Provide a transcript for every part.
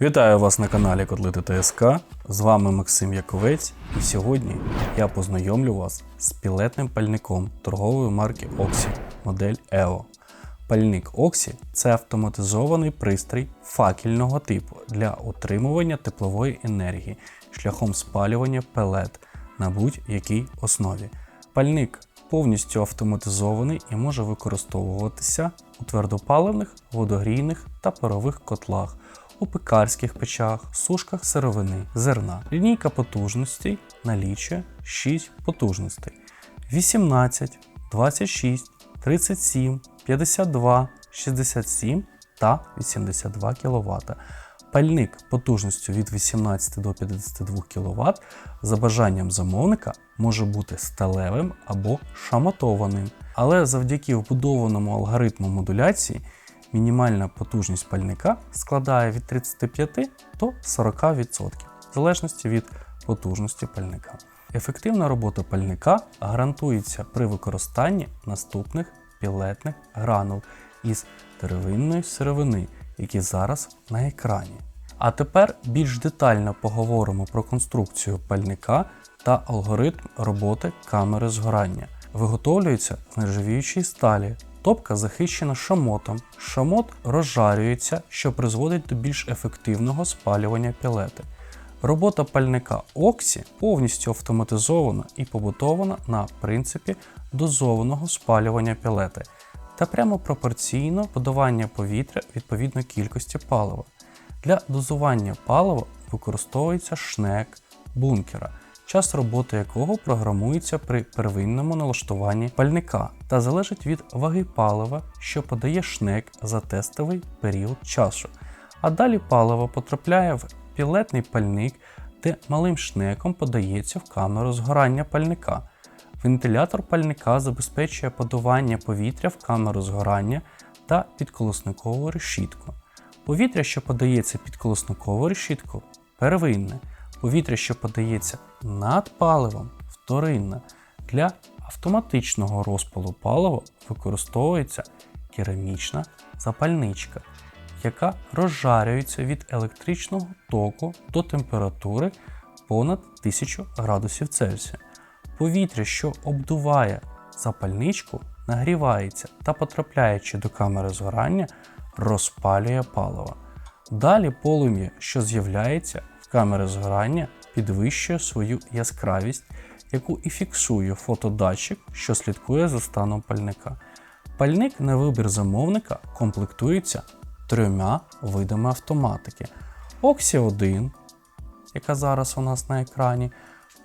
Вітаю вас на каналі Котлети ТСК. З вами Максим Яковець, і сьогодні я познайомлю вас з пілетним пальником торгової марки Oxy модель EO. Пальник Oxy – це автоматизований пристрій факельного типу для утримування теплової енергії шляхом спалювання пелет на будь-якій основі. Пальник повністю автоматизований і може використовуватися у твердопаливних, водогрійних та парових котлах, у пекарських печах, сушках сировини, зерна. Лінійка потужностей налічує 6 потужностей: 18, 26, 37, 52, 67 та 82 кВт. Пальник потужністю від 18 до 52 кВт за бажанням замовника може бути сталевим або шамотованим. Але завдяки вбудованому алгоритму модуляції мінімальна потужність пальника складає від 35 до 40%, в залежності від потужності пальника. Ефективна робота пальника гарантується при використанні наступних пілетних гранул із деревинної сировини, які зараз на екрані. А тепер більш детально поговоримо про конструкцію пальника та алгоритм роботи камери згорання. Виготовлюється з нержавіючої сталі. Топка захищена шамотом. Шамот розжарюється, що призводить до більш ефективного спалювання пілети. Робота пальника Оксі повністю автоматизована і побутована на принципі дозованого спалювання пілети та прямо пропорційно подавання повітря відповідно кількості палива. Для дозування палива використовується шнек бункера, час роботи якого програмується при первинному налаштуванні пальника та залежить від ваги палива, що подає шнек за тестовий період часу. А далі паливо потрапляє в пілетний пальник, де малим шнеком подається в камеру згорання пальника. Вентилятор пальника забезпечує подавання повітря в камеру згорання та підколосникову решітку. Повітря, що подається під колосникову решітку, первинне. Повітря, що подається над паливом, вторинне. Для автоматичного розпалу палива використовується керамічна запальничка, яка розжарюється від електричного току до температури понад 1000 градусів Цельсія. Повітря, що обдуває запальничку, нагрівається та, потрапляючи до камери згорання, розпалює паливо. Далі полум'я, що з'являється в камері згорання, підвищує свою яскравість, яку і фіксує фотодатчик, що слідкує за станом пальника. Пальник на вибір замовника комплектується трьома видами автоматики: Oxy 1, яка зараз у нас на екрані,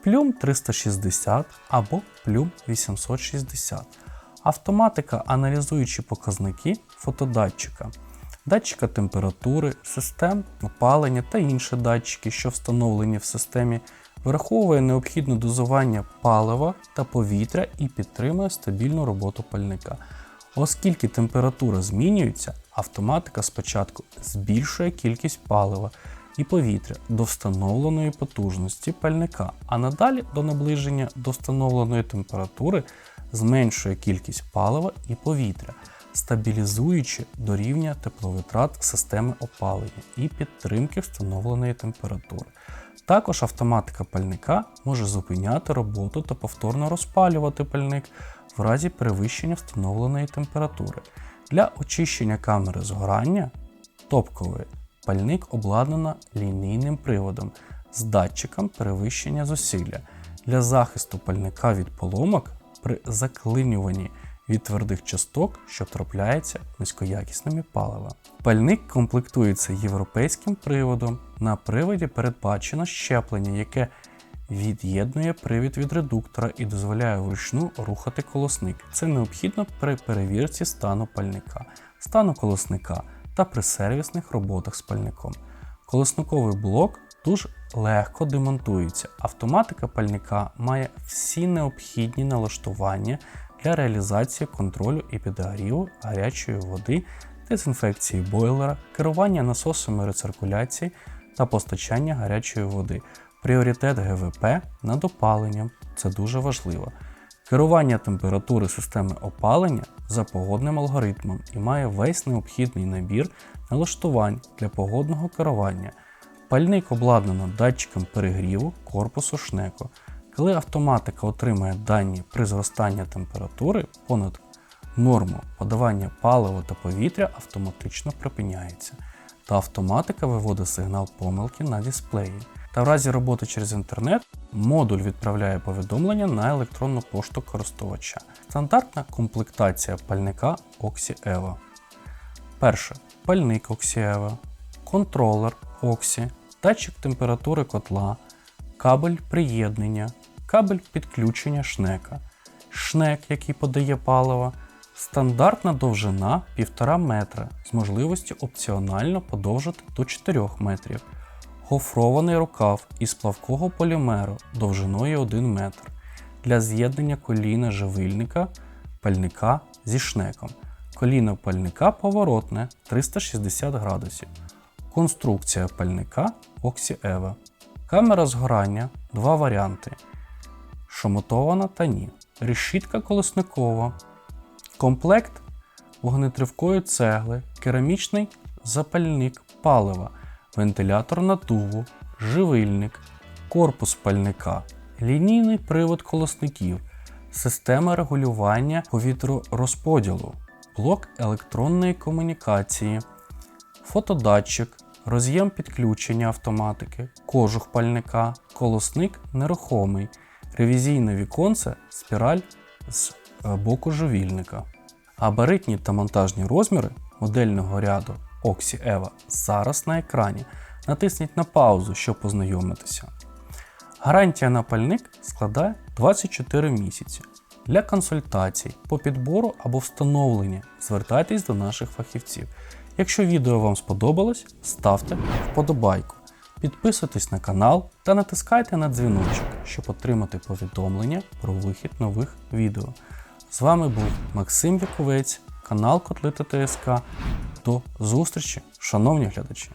Plum 360 або Plum 860. Автоматика, аналізуючи показники фотодатчика, датчика температури, систем опалення та інші датчики, що встановлені в системі, враховує необхідне дозування палива та повітря і підтримує стабільну роботу пальника. Оскільки температура змінюється, автоматика спочатку збільшує кількість палива і повітря до встановленої потужності пальника, а надалі до наближення до встановленої температури зменшує кількість палива і повітря, стабілізуючи до тепловитрат системи опалення і підтримки встановленої температури. Також автоматика пальника може зупиняти роботу та повторно розпалювати пальник в разі перевищення встановленої температури. Для очищення камери згорання топкової пальник обладнано лінійним приводом з датчиком перевищення зусилля. Для захисту пальника від поломок при заклинюванні від твердих часток, що трапляється низькоякісними паливами. Пальник комплектується європейським приводом. На приводі передбачено щеплення, яке від'єднує привід від редуктора і дозволяє вручну рухати колосник. Це необхідно при перевірці стану пальника, стану колосника та при сервісних роботах з пальником. Колесниковий блок дуже легко демонтується. Автоматика пальника має всі необхідні налаштування для реалізації контролю і підогріву гарячої води, дезінфекції бойлера, керування насосами рециркуляції та постачання гарячої води. Пріоритет ГВП над опаленням це дуже важливо. Керування температури системи опалення за погодним алгоритмом і має весь необхідний набір налаштувань для погодного керування. Пальник обладнано датчиком перегріву корпусу шнеку. Коли автоматика отримує дані при зростанні температури понад норму, подавання палива та повітря автоматично припиняється, та автоматика виводить сигнал помилки на дисплеї. Та в разі роботи через інтернет модуль відправляє повідомлення на електронну пошту користувача. Стандартна комплектація пальника Oxy EVO. Перше. Пальник Oxy EVO, контролер Oxy, датчик температури котла, кабель приєднання, кабель підключення шнека, шнек, який подає паливо, стандартна довжина 1,5 метра з можливістю опціонально подовжити до 4 метрів, гофрований рукав із плавкого полімеру довжиною 1 метр для з'єднання коліна живильника пальника зі шнеком. Коліно пальника поворотне 360 градусів. Конструкція пальника EVO. Камера згорання два варіанти. Шомотована та ні. Решітка колесникова. Комплект вогнетривкої цегли, керамічний запальник палива, вентилятор наддуву, живильник, корпус пальника, лінійний привод колосників, система регулювання повітророзподілу, блок електронної комунікації, фотодатчик, роз'єм підключення автоматики, кожух пальника, колосник нерухомий, ревізійне віконце, спіраль з е, боку живільника. Габаритні та монтажні розміри модельного ряду Oxy EVO зараз на екрані. Натисніть на паузу, щоб познайомитися. Гарантія на пальник складає 24 місяці. Для консультацій по підбору або встановлення звертайтесь до наших фахівців. Якщо відео вам сподобалось, ставте вподобайку, підписуйтесь на канал та натискайте на дзвіночок, щоб отримати повідомлення про вихід нових відео. З вами був Максим Яковець, канал Котлита ТСК. До зустрічі, шановні глядачі!